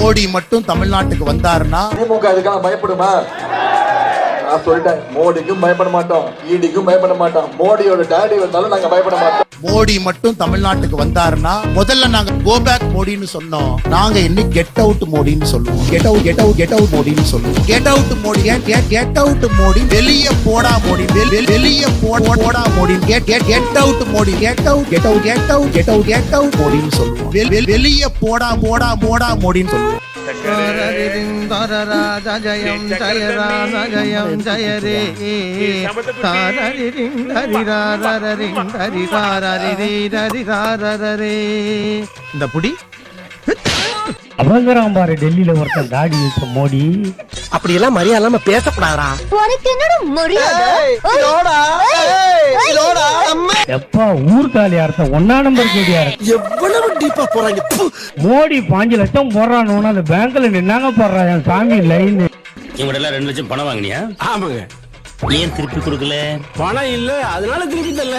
மோடி மட்டும் தமிழ்நாட்டுக்கு வந்தாருன்னா திமுக இதுக்கெல்லாம் பயப்படுமா? நான் சொல்லிட்டேன். மோடிக்கும் பயப்பட மாட்டோம். ஈடிக்கும் பயப்பட மாட்டோம். மோடியோட டேடி வந்தாலும் நாங்க பயப்பட மாட்டோம். மோடி மட்டும் தமிழ்நாட்டுக்கு வந்தாருன்னா முதல்ல நாங்க கோ பேக் மோடின்னு சொன்னோம். நாங்க இன்னைக்கு கெட் அவுட் மோடின்னு சொல்லுவோம். Get out get out get out மோடின்னு சொல்லுவோம். Get out Modi get out Modi. வெளிய போடா மோடி. வெளிய போடா Modi. Get get get out Modi. Get out get out get out get out get out மோடின்னு சொல்லுவோம். வெளிய போடா போடா போடா மோடின்னு சொல்லுவோம். ஜயம் ஜய ராம ஜயம் ஜய ரே தாரரிங் ஹரிராரரிங் ஹரிராரரிரரிராரரே இந்த புடி அவங்கிறான் பாரு டெல்லியில ஒருத்தன் தாடி வச்ச மோடி. அப்படி எல்லாம் மரியாதை? இல்லாம பேசப்படாதா உனக்கு என்னோட மரியாதை எப்பா ஊர்காலி அர்த்த ஒன்னா நம்பர் கேடியா எவ்வளவு டீப்பா போறாங்க. மோடி பாஞ்சு லட்சம் போடுறான்னு அந்த பேங்க்ல நின்னாங்க போடுறா என் சாமி லைன் இவங்க எல்லாம் ரெண்டு லட்சம் பணம் வாங்கினியா? ஆமாங்க. ஏன் திருப்பி கொடுக்கல? பணம் இல்ல அதனால திருப்பி தரல.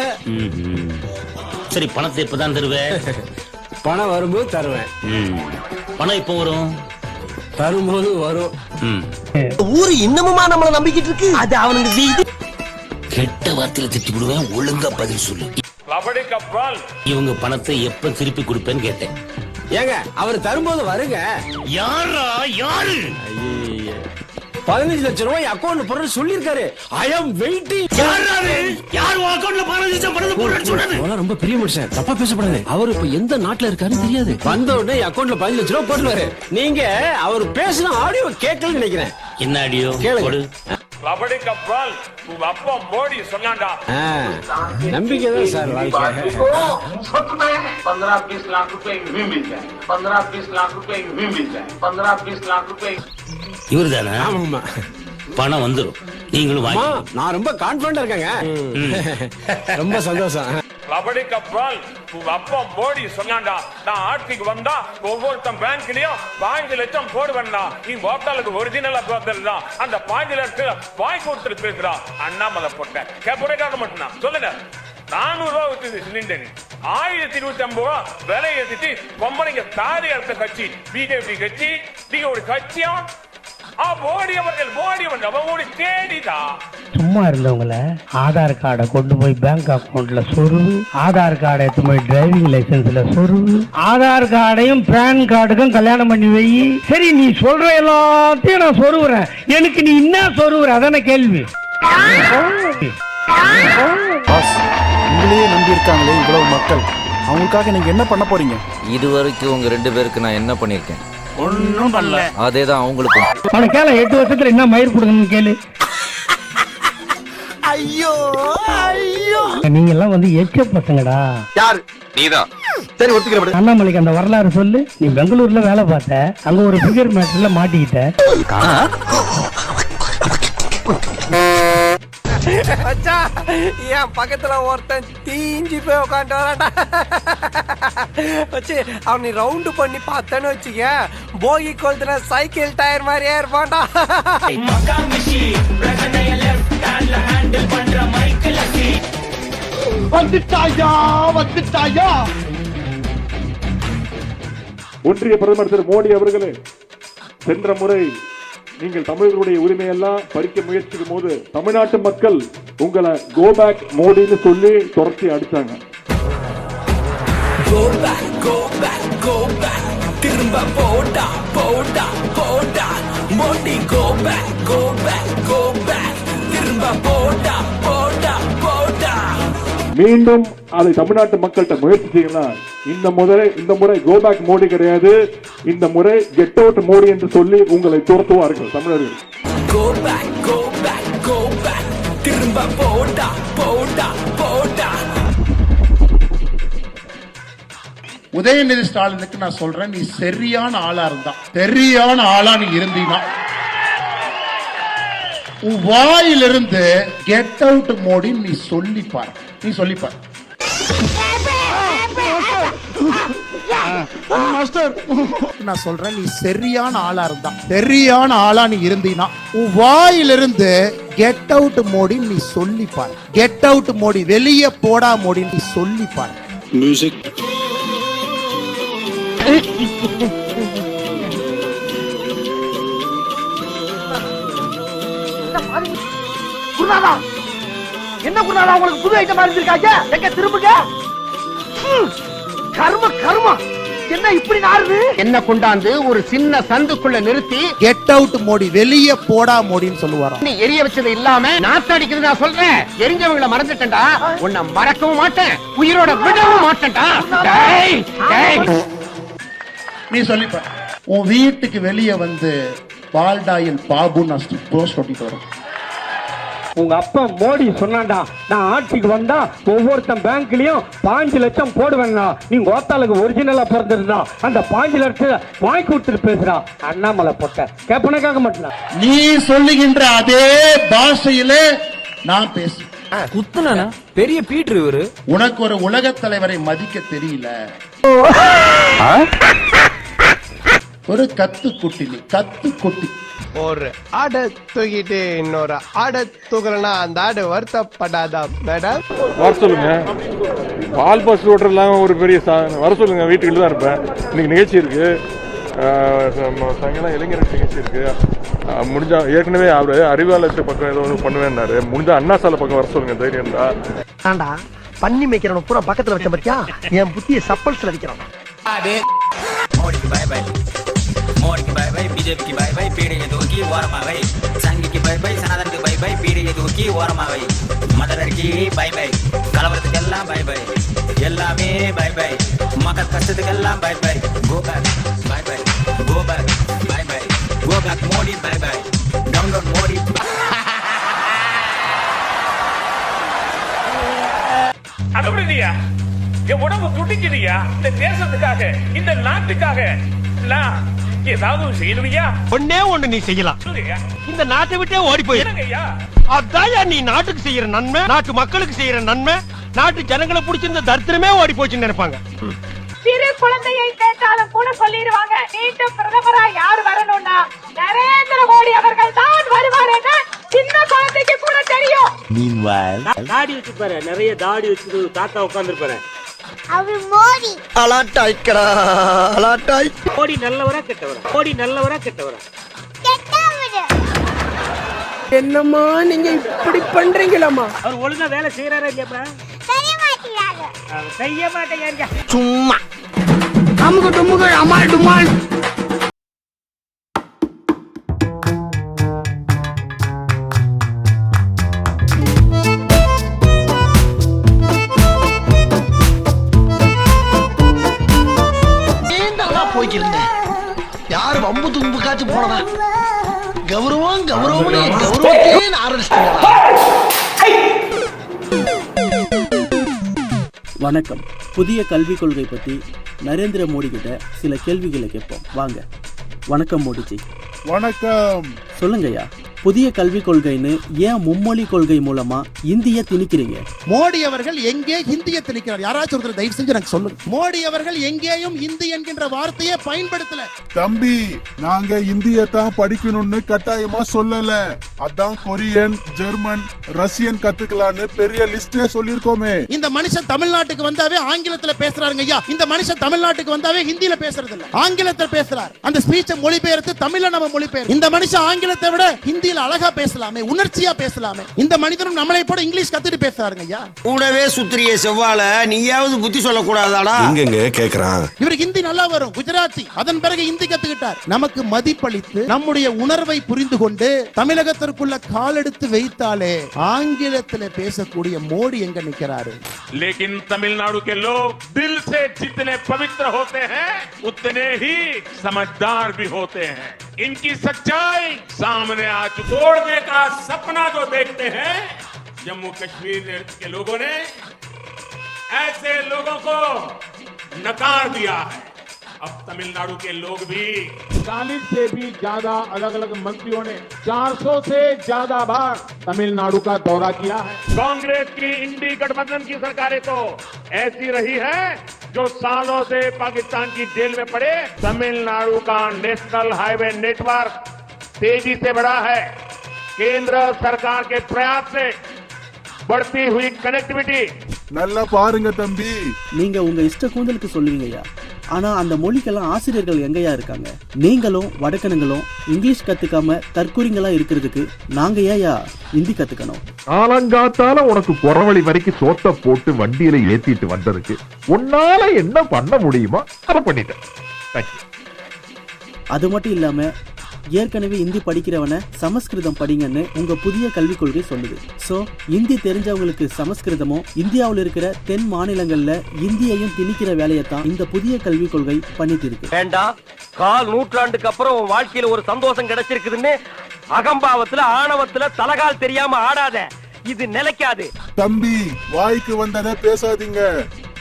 சரி பணத்தை எப்பதான் தருவே? பணம் வரும்போது தருவேன். பணம் எப்போ வரும்? தரும்போது வரும். ஊரு இன்னமுமா நம்மள நம்பிக்கிட்டு இருக்கு? அது அவனுக்கு வீதி. கெட்ட வார்த்தையில திட்டி விடுவேன் ஒழுங்கா பதில் சொல்லு. இவங்க பணத்தை எப்ப திருப்பி கொடுப்பேன்னு கேட்டேன். ஏங்க அவர் தரும்போது வருங்க. யாரா? யாரு பதினஞ்சு லட்சம் ரூபாய் அக்கௌண்ட் போடுறது சொல்லிருக்காரு ஐ ஆம் வெயிட்டிங் யாராரு யார் உன் அக்கௌண்ட்ல பதினஞ்சு லட்சம் பணத்தை போடுறேன்னு சொன்னது ரொம்ப பெரிய மனுஷன் தப்பா பேசப்படாது அவர் இப்ப எந்த நாட்டுல இருக்காருன்னு தெரியாது வந்த உடனே அக்கௌண்ட்ல பதினஞ்சு லட்சம் ரூபாய் போட்டுருவாரு நீங்க அவர் பேசின ஆடியோ கேட்கலன்னு நினைக்கிறேன் என்ன ஆடியோ கேளுங்க. போடு கபடி கப்பால் உங்க அப்பா மோடி சொன்னாண்டா ஆ, நம்பிக்கை தான் சார் வாழ்க்கை पंद्रह बीस लाख रुपए भी मिल जाए पंद्रह बीस लाख रुपए भी मिल जाए पंद्रह बीस लाख रुपए இவரு தானே ஆமாம்மா. பணம் வந்துரும். நீங்களும் வாங்கி நான் ரொம்ப கான்பிடண்டா இருக்கேங்க. ரொம்ப சந்தோஷம். கபடி கப்பால் உங்க அப்பா மோடி சொன்னாண்டா நான் ஆட்சிக்கு வந்தா ஒவ்வொருத்தன் பேங்க்லயும் பாஞ்சு லட்சம் போடுவேன்னா நீ ஓட்டாளுக்கு ஒரிஜினலா பார்த்தா அந்த பாஞ்சு லட்சம் வாய் கொடுத்துட்டு பேசுறா அண்ணாமலை போட்ட கேப்பரே கவர்மெண்ட் தான் சொல்லுங்க. நானூறு ரூபாய் வித்துது சிலிண்டர் ஆயிரத்தி இருபத்தி ஐம்பது ரூபா விலை ஏத்திட்டு பொம்பளைங்க தாரி அடுத்த கட்சி பிஜேபி கட்சி நீங்க ஒரு கட்சியா? தேடிதான் சும்மா இருந்தவங்கள ஆதார் கார்டை கொண்டு போய் பேங்க் அக்கவுண்ட்ல சொருவு ஆதார் கார்டை எடுத்து போய் டிரைவிங் லைசென்ஸ்ல சொருவு ஆதார் கார்டையும் பேன் கார்டுக்கும் கல்யாணம் பண்ணி வை. சரி நீ சொல்ற எல்லாத்தையும் நான் சொருவுறேன். எனக்கு நீ என்ன சொருவுற? அதான கேள்வி. உங்களையே நம்பி இருக்காங்களே இவ்வளவு மக்கள். அவங்களுக்காக நீங்க என்ன பண்ண போறீங்க? இது வரைக்கும் உங்க ரெண்டு பேருக்கு நான் என்ன பண்ணிருக்கேன் ஒன்னும் பண்ணல. அதே தான் அவங்களுக்கும். அவனை கேள எட்டு வருஷத்துல என்ன மயிர் கொடுக்கணும்னு கேளு. ஐயோ ஐயோ. நீங்க எல்லாம் வந்து எச்ச பசங்கடா. யாரு? நீதான். சரி ஒத்துக்கிறேன் அண்ணாமலைக்கு அந்த வரலாறு சொல்லு. நீ பெங்களூர்ல வேலை பார்த்த அங்க ஒரு பிகர் மேட்டர்ல மாட்டிக்கிட்ட. என் பக்கத்துல ஒருத்தன் தீஞ்சு போய் உட்காந்து வரான்டா. வச்சு அவனை ரவுண்டு பண்ணி பார்த்தேன்னு வச்சுக்க போகி கொளுத்துன சைக்கிள் டயர் மாதிரியே இருப்பான்டா ஒன்றிய பிரதமர் திரு மோடி அவர்களே சென்ற முறை நீங்கள் தமிழர்களுடைய உரிமையெல்லாம் பறிக்க முயற்சிக்கும் போது தமிழ்நாட்டு மக்கள் உங்களை கோ பேக் மோடின்னு சொல்லி துரத்தி அடிச்சாங்க. திரும்ப போடா போடா போடா Modi go back go back go back திரும்ப போடா போடா போடா மீண்டும் அதை தமிழ்நாட்டு மக்கள்கிட்ட முயற்சி செய்யலாம் இந்த முறை இந்த முறை கோ பேக் மோடி கிடையாது. இந்த முறை கெட் அவுட் மோடி என்று சொல்லி உங்களை துரத்துவார்கள் தமிழர்கள். Go back go back go back திரும்ப போடா போடா போடா உதயநிதி ஸ்டாலினுக்கு நான் சொல்றேன் நீ சரியான ஆளா இருந்தா சரியான ஆளா நீ இருந்தீனா உன் வாயிலிருந்து கெட் அவுட் மோடி நீ சொல்லிப்பார் நீ சொல்லிப்பார் நான் சொல்றேன் நீ சரியான ஆளா இருந்தா சரியான ஆளா நீ இருந்தீனா உன் வாயிலிருந்து கெட் அவுட் மோடி நீ சொல்லிப்பார் கெட் அவுட் மோடி வெளியே போடா மோடி நீ சொல்லிப்பார் குருநாதா! என்ன குருநாதா உங்களுக்கு புது ஐட்டம் இருந்திருக்காங்க? எங்க திரும்புங்க? கர்ம கர்மா. என்ன இப்படி நாருது என்ன கொண்டாந்து ஒரு சின்ன சந்துக்குள்ள நிறுத்தி கெட் அவுட் மோடி. வெளிய போடா மோடின்னு சொல்லுவாராம் நீ எரிய வச்சது இல்லாம நாத்தடிக்கிறது நான் சொல்றேன். எரிஞ்சவங்கள மறந்துட்டேன்டா. உன்னை மறக்கவும் மாட்டேன். உயிரோட விடவும் மாட்டேன்டா. நீ சொல்லிப்ப உன் வீட்டுக்கு வெளியே வந்து பால்டாயில் பாபுன்னு போஸ்ட் ஒட்டிட்டு வரும் உங்க அப்பா மோடி சொன்னான்டா நான் ஆட்சிக்கு வந்தா ஒவ்வொருத்தன் பேங்க்லயும் பாஞ்சு லட்சம் போடுவேன்னா நீங்க ஓத்தாளுக்கு ஒரிஜினலா பிறந்திருந்தா அந்த பாஞ்சு லட்சம் வாங்கி கொடுத்துட்டு பேசுறா அண்ணாமலை போட்ட. கேப்பன கேட்க மாட்டேன் நீ சொல்லுகின்ற அதே பாஷையிலே நான் பேசு குத்துனா பெரிய பீட்ரு இவரு. உனக்கு ஒரு உலகத் தலைவரை மதிக்க தெரியல. ஒரு கத்து குட்டி நீ கத்து குட்டி. ஒரு ஆடை தூக்கிட்டு இன்னொரு ஆடை தூக்கலன்னா அந்த ஆடு வருத்தப்படாதா மேடம். வர சொல்லுங்க. பால் பஸ் ஓட்டுறதுலாம் ஒரு பெரிய சா வர சொல்லுங்க வீட்டுக்குள்ள தான் இருப்பேன். இன்னைக்கு நிகழ்ச்சி இருக்கு. சாயங்காலம் இளைஞர் நிகழ்ச்சி இருக்கு. முடிஞ்சா ஏற்கனவே அவரு அறிவாலயத்து பக்கம் ஏதோ ஒன்று பண்ணுவேன்னாரு. முடிஞ்சா அண்ணா சாலை பக்கம் வர சொல்லுங்க தைரியம் ஆண்டா பண்ணி மேய்க்கிறவன பூரா பக்கத்துல வச்ச பத்தியா என் புத்திய சப்பல்ஸ்ல வைக்கிறான். பிஜேபிக்கு பை பை பீடையை தூக்கி ஓரமாவை சங்கிக்கு பை பை சனாதனுக்கு பை பை பீடையை தூக்கி ஓரமாவை மதரடிக்கு பை பை கலவரத்துக்கெல்லாம் பை பை எல்லாமே பை பை மக்கள் கஷ்டத்துக்கெல்லாம் bye bye go back bye bye go back bye bye go back Modi bye bye download Modi அனுப்புறியா என் உடம்பு துடிக்குதுயா இந்த தேசத்துக்காக இந்த நாட்டுக்காக நான் ஏதாவது செய்யணுமையா? ஒன்னே ஒண்ணு நீ செய்யலாம். இந்த நாட்டை விட்டே ஓடி போயிரு. என்னங்கய்யா? அதான் நீ நாட்டுக்கு செய்யற நன்மை நாட்டு மக்களுக்கு செய்யற நன்மை நாட்டு ஜனங்களை பிடிச்சிருந்த தரித்திரமே ஓடி போச்சுன்னு நினைப்பாங்க. சிறு குழந்தையை கேட்டாலும் கூட சொல்லிடுவாங்க. மீண்டும் பிரதமரா யார் வரணும்னா நரேந்திர மோடி அவர்கள் தான் வருவார் என்று சின்ன குழந்தைக்கு கூட தெரியும். தாடி வச்சுப்பாரு நிறைய தாடி வச்சு தாத்தா உட்கார்ந்துருப்பாரு. அவர் மோடி. அலாட்டாய்க்கடா அலாட்டாய். மோடி நல்லவரா கெட்டவரா? மோடி நல்லவரா கெட்டவரா? என்னம்மா நீங்க இப்படி பண்றீங்களாமா அவர் ஒழுங்கா வேலை செய்யறாரா இல்லையாப்பா செய்ய மாட்டேங்க சும்மா. அமுக டுமுக அமால் டுமால். வம்பு தும்புக்காச்சும் போனதா கௌரவம் கௌரவம் கௌரவத்தையே வணக்கம். புதிய கல்விக் கொள்கை பற்றி நரேந்திர மோடி கிட்ட சில கேள்விகளை கேட்போம். வாங்க. வணக்கம் மோடிஜி. வணக்கம். சொல்லுங்கய்யா. புதிய கல்விக் கொள்கைன்னு ஏன் மும்மொழி கொள்கை மூலமா இந்திய திணிக்கிறீங்க? மோடி அவர்கள் எங்கே ஹிந்தியை திணிக்கிறார்? யாராச்சும் ஒருத்தர் தயவு செஞ்சு எனக்கு சொல்லுங்க. மோடி அவர்கள் எங்கேயும் இந்தி என்கின்ற வார்த்தையை பயன்படுத்தல. தம்பி நாங்க இந்திய தான் படிக்கணும்னு கட்டாயமா சொல்லல. அதான் கொரியன் ஜெர்மன் ரஷ்யன் கத்துக்கலான்னு பெரிய லிஸ்டே சொல்லிருக்கோமே இந்த மனுஷன் தமிழ்நாட்டுக்கு வந்தாவே ஆங்கிலத்துல பேசுறாருங்க ஐயா. இந்த மனுஷன் தமிழ்நாட்டுக்கு வந்தாவே ஹிந்தியில பேசுறது இல்ல ஆங்கிலத்துல பேசுறார். அந்த ஸ்பீச்சை மொழிபெயர்த்து தமிழ்ல நம்ம மொழிபெயர் இந்த மனுஷன் ஆங்கிலத்தை விட ஹிந்தியில அழகா பேசலாமே உணர்ச்சியா பேசலாமே இந்த மனிதனும் நம்மளை போல இங்கிலீஷ் கத்துட்டு பேசுறாருங்க ஐயா கூடவே சுத்திரிய செவ்வாழ நீயாவது புத்தி சொல்லக்கூடாதாடா எங்கெங்க கேக்குறான் இவருக்கு ஹிந்தி நல்லா வரும் குஜராத்தி அதன் பிறகு ஹிந்தி கத்துக்கிட்டார் நமக்கு மதிப்பளித்து நம்முடைய உணர்வை புரிந்து கொண்டு தமிழகத்திற்குள்ள காலெடுத்து வைத்தாலே ஆங்கிலத்துல பேசக்கூடிய மோடி எங்க நிக்கிறாரு लेकिन तमिलनाडु के लोग दिल से जितने पवित्र होते हैं उतने ही समझदार भी होते हैं इनकी सच्चाई सामने आ चुकी तोड़ने का सपना जो देखते हैं, जम्मू कश्मीर के लोगों ने, ऐसे लोगों को नकार दिया है। अब तमिलनाडु के लोग भी चालीस से भी ज़्यादा अलग अलग मंत्रियों ने 400 से ज़्यादा बार तमिलनाडु का दौरा किया है। कांग्रेस की इंडी गठबंधन की सरकारें तो ऐसी रही है जो सालों से पाकिस्तान की जेल में पड़े तमिलनाडु का नेशनल हाईवे नेटवर्क तेजी से बढ़ा है केंद्र सरकार के प्रयास से बढ़ती हुई कनेक्टिविटी நல்லா பாருங்க தம்பி நீங்க உங்க இஷ்ட கூந்தலுக்கு சொல்லுவீங்கய்யா ஆனா அந்த மொழிக்கெல்லாம் ஆசிரியர்கள் எங்கயா இருக்காங்க? நீங்களும் வடக்கனுங்களும் இங்கிலீஷ் கத்துக்காம தற்கூரிங்களா இருக்கிறதுக்கு நாங்க ஏயா ஹிந்தி கத்துக்கணும்? காலங்காத்தால உனக்கு குறவழி வரைக்கும் சோத்த போட்டு வண்டியில ஏத்திட்டு வந்ததுக்கு உன்னால என்ன பண்ண முடியுமோ அதை பண்ணிட்டேன். அது மட்டும் இல்லாம ஏற்கனவே இந்தி படிக்கிறவன சமஸ்கிருதம் படிங்கன்னு உங்க புதிய கல்விக் கொள்கை சொல்லுது. சோ இந்தி தெரிஞ்சவங்களுக்கு சமஸ்கிருதமும் இந்தியாவில் இருக்கிற தென் மாநிலங்கள்ல இந்தியையும் திணிக்கிற வேலையை தான் இந்த புதிய கல்விக் கொள்கை பண்ணிட்டு இருக்கு. வேண்டாம் கால் நூற்றாண்டுக்கு அப்புறம் உன் வாழ்க்கையில ஒரு சந்தோஷம் கிடைச்சிருக்குதுன்னு அகம்பாவத்துல ஆணவத்துல தலகால் தெரியாம ஆடாத. இது நிலைக்காது. தம்பி வாய்க்கு வந்ததை பேசாதீங்க.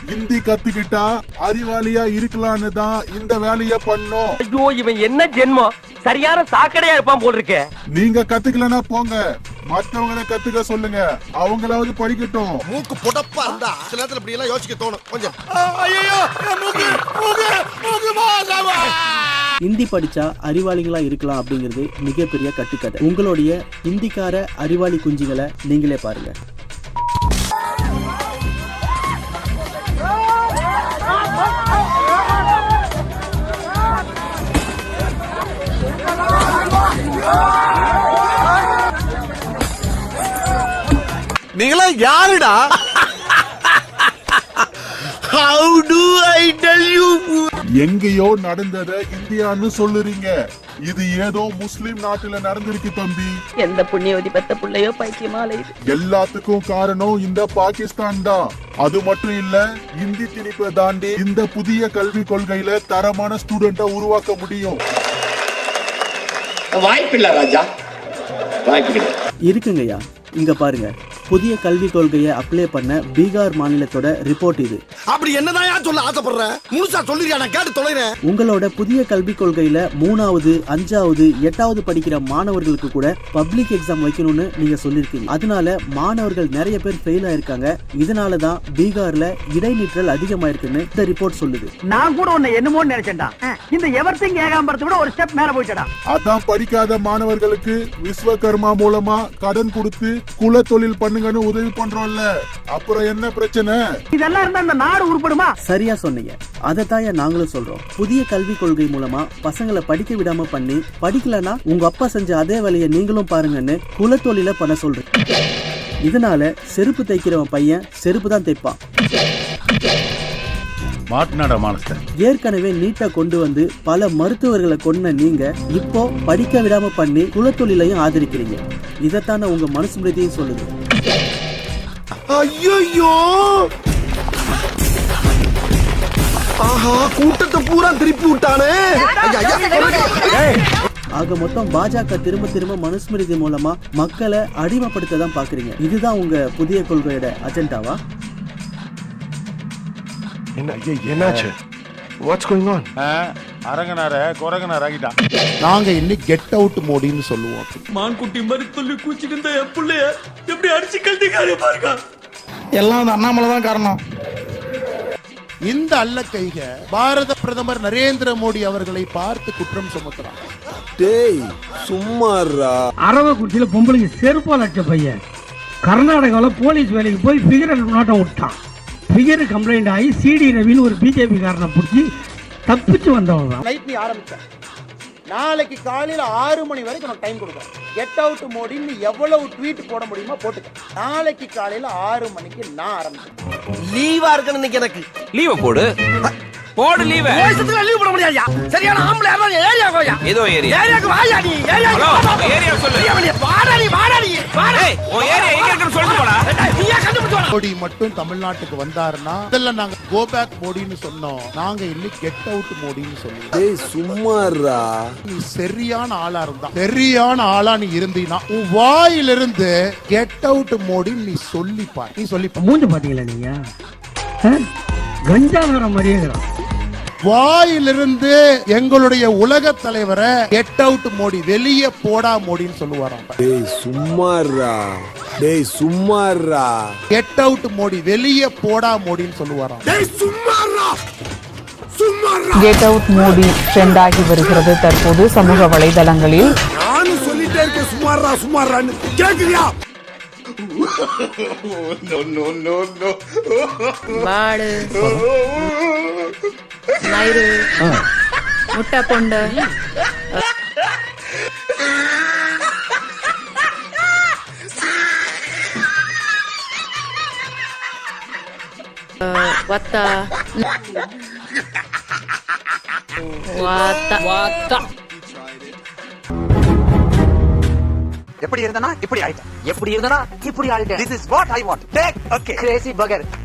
ஹிந்தி கத்துக்கிட்டா அறிவாளியா இருக்கலான்னு தான் இந்த வேலைய பண்ணோம். ஐயோ இவன் என்ன ஜென்மம்? சரியான சாக்கடையா இருப்பான் போல் இருக்கே நீங்க கத்துக்கலனா போங்க. மத்தவங்கள கத்துக்க சொல்லுங்க. அவங்களாவது படிக்கட்டும். மூக்கு புடப்பா இருந்தா சில நேரத்துல இப்படி எல்லாம் யோசிக்க தோணும். கொஞ்சம். ஹிந்தி படிச்சா அறிவாளிகளா இருக்கலாம் அப்படிங்கிறது மிகப்பெரிய கட்டுக்கதை. உங்களுடைய ஹிந்திக்கார அறிவாளி குஞ்சுகளை நீங்களே பாருங்க. நீங்களா யாருடா? How do I tell you எங்கேயோ நடந்தத இந்தியான்னு சொல்லுறீங்க. இது ஏதோ முஸ்லிம் நாட்டுல நடந்திருக்கு தம்பி. எந்த புண்ணியவதி பெத்த புள்ளையோ பைத்தியமா எல்லாத்துக்கும் காரணம் இந்த பாகிஸ்தான் தான். அது மட்டும் இல்ல இந்தி திணிப்பை தாண்டி இந்த புதிய கல்விக் கொள்கையில தரமான ஸ்டூடெண்ட உருவாக்க முடியும். வாய்ப்பில்லை ராஜா. வாய்ப்பு இருக்குங்கய்யா. இங்க பாருங்க. புதிய கல்விக் கொள்கையை அப்ளை பண்ண பீகார் மாநிலத்தோட ரிப்போர்ட் இது. அப்படி என்னதான் சொல்ல ஆசைப்படுற? முழுசா சொல்லிருக்கா நான் கேட்டு தொலைறேன். உங்களோட புதிய கல்விக் கொள்கையில மூணாவது அஞ்சாவது எட்டாவது படிக்கிற மாணவர்களுக்கு கூட பப்ளிக் எக்ஸாம் வைக்கணும்னு நீங்க சொல்லிருக்கீங்க. அதனால மாணவர்கள் நிறைய பேர் ஃபெயில் ஆயிருக்காங்க. இதனால தான் பீகார்ல இடைநிற்றல் அதிகமாயிருக்குன்னு இந்த ரிப்போர்ட் சொல்லுது. நான் கூட உன்னை என்னமோ நினைச்சேன்டா. இந்த எவர்த்திங் ஏகாம்பரத்தை விட ஒரு ஸ்டெப் மேல போயிட்டடா அதான் படிக்காத மாணவர்களுக்கு விஸ்வகர்மா மூலமா கடன் கொடுத்து குல தொழில் பண்ணுங்கன்னு உதவி பண்றோம்ல. அப்புறம் என்ன பிரச்சனை? இதெல்லாம் இருந்தா இந்த நாடு உருப்படுமா? சரியா சொன்னீங்க. அதை தான் நாங்களும் சொல்றோம். புதிய கல்விக் கொள்கை மூலமா பசங்களை படிக்க விடாம பண்ணி படிக்கலனா உங்க அப்பா செஞ்ச அதே வேலையை நீங்களும் பாருங்கன்னு குலத்தொழில பண்ண சொல்றேன். இதனால செருப்பு தைக்கிறவன் பையன் செருப்பு தான் தைப்பான். மாட்டினாடா மானஸ்த ஏற்கனவே நீட்டை கொண்டு வந்து பல மருத்துவர்களை கொன்ன நீங்க இப்போ படிக்க விடாம பண்ணி குலத்தொழிலையும் ஆதரிக்கிறீங்க. இதைத்தானே உங்க மனுஸ்மிருதியும் சொல்லுது. ஐயோ ஆஹா கூட்டத்தை பூரா திருப்பி விட்டானே. ஆக மொத்தம் பாஜக திரும்ப திரும்ப மனுஸ்மிருதி மூலமா மக்களை அடிமைப்படுத்த தான் பாக்குறீங்க. இதுதான் உங்க புதிய கொள்கையோட அஜெண்டாவா? என்ன என்னாச்சு? வாட்ஸ் கோயிங் ஆன் அரங்கனார குரங்கனார் ஆகிட்டான் நாங்க இன்னைக்கு கெட் அவுட் மோடின்னு சொல்லுவோம். மான்குட்டி மாதிரி சொல்லி கூச்சிட்டு இருந்த என் பிள்ளைய எப்படி அடிச்சு கழட்டிக்காரு பாருங்க. எல்லாம் அந்த அண்ணாமலை தான் காரணம். இந்த அல்ல கைக பாரத பிரதமர் நரேந்திர மோடி அவர்களை பார்த்து குற்றம் சுமத்துறாங்க டேய் சும்மாறா அரவக்குறிச்சியில பொம்பளைக்கு செருப்பால் அடிச்ச பையன். கர்நாடகாவில் போலீஸ் வேலைக்கு போய் ஃபிகர் நோட்டம் விட்டான். ஃபிகர் கம்ப்ளைண்ட் ஆகி சிடி ரவின்னு ஒரு பிஜேபி காரனை பிடிச்சி தப்பிச்சு வந்தவன் தான் நைட் நீ ஆரம்பிச்ச நாளைக்கு காலையில ஆறு மணி வரைக்கும் உனக்கு டைம் கொடுக்குறேன். கெட் அவுட் மோடின்னு எவ்வளவு ட்வீட் போட முடியுமோ போட்டுக்க. நாளைக்கு காலையில ஆறு மணிக்கு நான் ஆரம்பிச்சேன் லீவா இருக்கணும் இன்னைக்கு எனக்கு. லீவ போடு. போடு லீவ லீவ் போட முடியாதுயா? சரியான ஆம்பளை யாரும் ஏரியா கோயா ஏதோ ஏரியா. ஏரியாக்கு வாயா நீ? ஏரியா ஹலோ, ஏரியா சொல்லு. வாடா நீ வாடா நீ வாடா. ஏய், உன் ஏரியா எங்க இருக்குன்னு சொல்லிட்டு போடா. நீயா கண்டுபிடிச்சு வாடா. மோடி மட்டும் தமிழ்நாட்டுக்கு வந்தாருன்னா முதல்ல நாங்க கோ பேக் மோடின்னு சொன்னோம். நாங்க இன்னைக்கு கெட் அவுட் மோடின்னு சொல்லுவோம் டேய் சும்மாறா நீ சரியான ஆளா இருந்தா சரியான ஆளா நீ இருந்தீனா உன் வாயிலிருந்து கெட் அவுட் மோடி நீ சொல்லிப்பார். நீ சொல்லிப்பார். மூஞ்சி பாத்தீங்களா நீங்க? கஞ்சா வர மாதிரியே இருக்கிறான். வாயிலிருந்து எங்களுடைய உலக தலைவரை கெட் அவுட் மோடி வெளியே போடா மோடின்னு சொல்லுவாராம். டேய் சும்மாறா டேய் சும்மாறா கெட் அவுட் மோடி வெளியே போடா மோடின்னு சொல்லுவாராம். கெட் அவுட் மோடி ட்ரெண்ட் ஆகி வருகிறது தற்போது சமூக வலைதளங்களில். நானும் சொல்லிட்டே இருக்கேன் சும்மாறா சும்மாறான்னு கேக்குறியா மாடு. நைரு முட்டை பொண்டு. வத்த. வாத்த. வாத்த. எப்படி இருந்தனா? இப்படி ஆயிட்டேன். எப்படி இருந்தனா? இப்படி ஆயிட்டேன். This is what I want take okay crazy பகர்